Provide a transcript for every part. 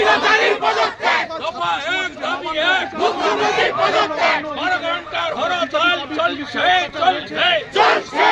স্বৈরাচারীর দফা এক দাবি এক। মুখ্যমন্ত্রীর পদত্যাগ বারো ঘণ্টার হরতাল চলছে চলছে চলছে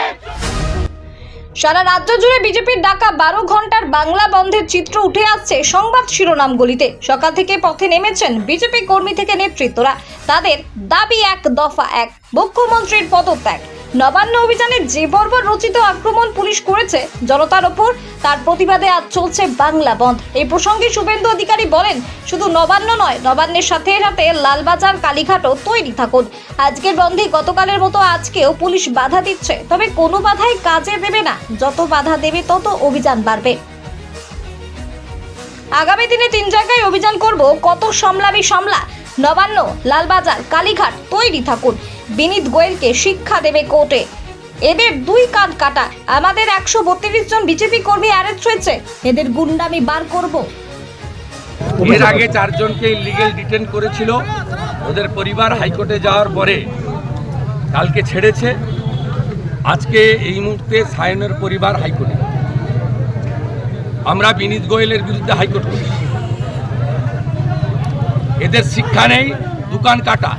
সারা রাজ্য জুড়ে বিজেপির ডাকা বারো ঘণ্টার বাংলা বন্ধের চিত্র উঠে আসছে সংবাদ শিরোনামগুলিতে। সকাল থেকে পথে নেমেছেন বিজেপি কর্মী থেকে নেতৃত্বরা। তাদের দাবি এক দফা এক। মুখ্যমন্ত্রীর পদত্যাগ। নবান্ন অভিযানে যে বর্বর রচিত আক্রমণ পুলিশ করেছে। জনতার ওপর তার প্রতিবাদে আজ চলছে বাংলা বন্ধ। এই প্রসঙ্গে শুভেন্দু অধিকারী বলেন, শুধু নবান্ন নয়, নবান্নের সাথে সাথে লালবাজার, কালীঘাটও তৈরি থাকুন। আজকের বন্ধে গতকালের মতো আজকেও পুলিশ বাধা দিচ্ছে। তবে কোনো বাধাই কাজে দেবে না। যত বাধা দেবে তত অভিযান বাড়বে। আগামী দিনে তিন জায়গায় অভিযান করব। কত সামলাবি সামলা? নবান্ন, লালবাজার, কালীঘাট তৈরি থাকুন। বিনীত গোয়েলকে শিক্ষা দেবে কোর্টে। এদের দুই কাঁধ কাটা। আমাদের একশো বত্রিশ জন বিজেপি কর্মী অ্যারেস্ট হয়েছে। এদের গুন্ডামি বার করব। এর আগে চারজনকে ইলিগেল ডিটেন করেছিল। ওদের পরিবার হাইকোর্টে যাওয়ার পরে কালকে ছেড়েছে। আজকে এই মুহূর্তে সায়নের পরিবার হাইকোর্টে। আমরা বিনীত গোয়েলের বিরুদ্ধে হাইকোর্ট করি এদের শিক্ষা নেই, দোকান কাটা।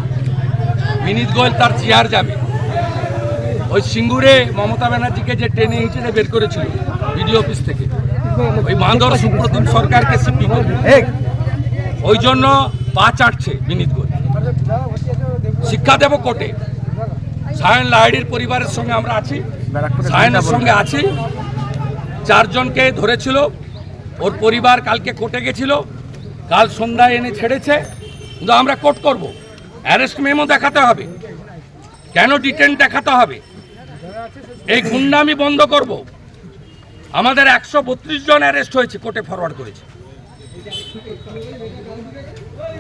বিনীত গোয়েল তার চেয়ার যাবে। ওই সিঙ্গুরে মমতা ব্যানার্জিকে যে ট্রেনে হিঁচড়ে বের করেছিল বিডিও অফিস থেকে ওই বান্দর সুপ্রতিম সরকারকে সিপি ওই জন্য পা চাটছে বিনীত গোয়েল। শিক্ষা দেব কোর্টে। সায়ন লাহিড়ির পরিবারের সঙ্গে আমরা আছি। সায়নের সঙ্গে আছি। চারজনকে ধরেছিল। ওর পরিবার কালকে কোর্টে গেছিল। কাল সন্ধ্যায় এনে ছেড়েছে। কিন্তু আমরা কোর্ট করব। অ্যারেস্ট মেমো দেখাতে হবে। কেন ডিটেন দেখাতে হবে? এই গুন্ডামি বন্ধ করব। আমাদের একশো বত্রিশ জন অ্যারেস্ট হয়েছে কোর্টে ফরওয়ার্ড করেছে।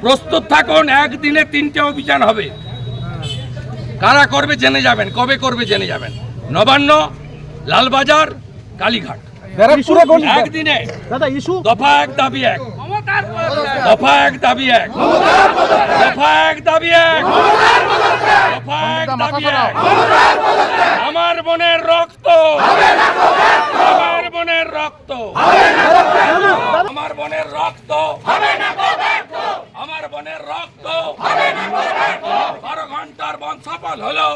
প্রস্তুত থাকুন একদিনে তিনটে অভিযান হবে। কারা করবে জেনে যাবেন কবে করবে জেনে যাবেন। নবান্ন লালবাজার কালীঘাট। একদিনে। দফা এক দাবি এক। দফা এক দাবি এক। দফা এক দাবি এক। দফা এক দাবি এক। আমার বোনের রক্ত। আমার বোনের রক্ত। আমার বোনের রক্ত। আমার বোনের রক্ত। বারো ঘণ্টার বন সফল হলো।